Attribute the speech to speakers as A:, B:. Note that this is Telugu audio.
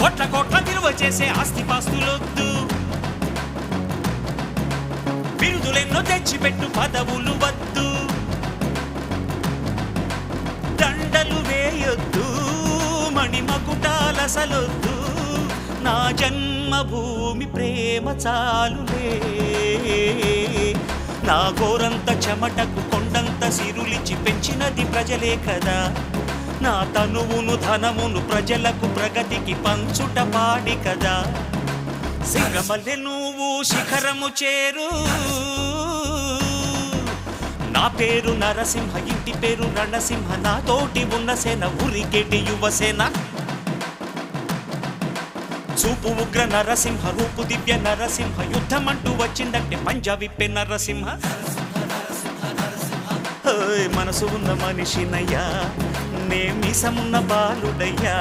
A: కోట్ల కోట్ల విలువ చేసే ఆస్తిపాస్తులొద్దు. బిరుదులెన్నో తెచ్చిపెట్టు పదవులు వద్దు. దండలు వేయొద్దు మణిమకుటాలసలొద్దు. నా జన్మభూమి ప్రేమ చాలులే. నా గోరంత చెమటకు కొండంత సిరులిచి పెంచినది ప్రజలే కదా. నా తనువును ధనమును ప్రజలకు ప్రగతికి పంచుట పాడి కదా. సింగమల్లె నువ్వు శిఖరము చేరు. నా పేరు నరసింహ ఇంటి పేరు రణసింహ నా తోటి ఉన్న సేన ఉరికెటి యువసేన చూపు ఉగ్ర నరసింహ రూపు దివ్య నరసింహ యుద్ధమంటూ వచ్చిందంటే పంజా విప్పే నరసింహ మనసు ఉన్న మనిషినయ్యా నే మీసమున్న బాలుడయ్యా